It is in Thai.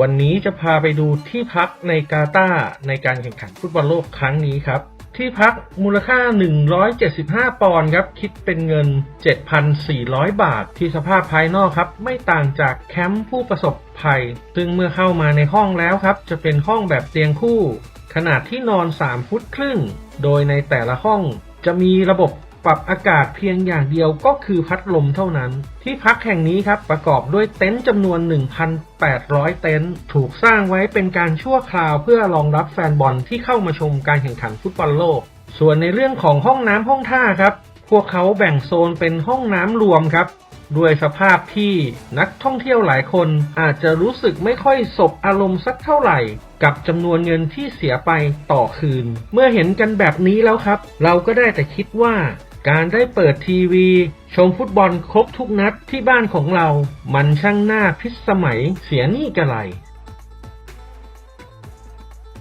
วันนี้จะพาไปดูที่พักในกาตาร์ในการแข่งขันฟุตบอลโลกครั้งนี้ครับ ที่พักมูลค่า 175 ปอนด์ครับ คิดเป็นเงิน 7,400 บาท ที่สภาพภายนอกครับ ไม่ต่างจากแคมป์ผู้ประสบภัย ซึ่งเมื่อเข้ามาในห้องแล้วครับ จะเป็นห้องแบบเตียงคู่ ขนาดที่นอน 3 ฟุตครึ่ง โดยในแต่ละห้องจะมีระบบ ปรับอากาศเพียงอย่างเดียวก็คือพัดลมเท่านั้น ที่พักแห่งนี้ครับประกอบด้วยเต็นท์จำนวน 1,800 เต็นท์ถูกสร้างไว้เป็นการชั่วคราวเพื่อรองรับแฟนบอลที่เข้ามาชมการแข่งขันฟุตบอลโลก ส่วนในเรื่องของห้องน้ำห้องท่าครับ พวกเขาแบ่งโซนเป็นห้องน้ำรวมครับด้วยสภาพที่นักท่องเที่ยวหลายคนอาจจะรู้สึกไม่ค่อยสบอารมณ์สักเท่าไหร่ กับจำนวนเงินที่เสียไปต่อคืน เมื่อเห็นกันแบบนี้แล้วครับ เราก็ได้แต่คิดว่า การได้เปิดทีวี ชมฟุตบอลครบทุกนัดที่บ้านของเรา มันช่างน่าพิสมัยเสียนี่กะไร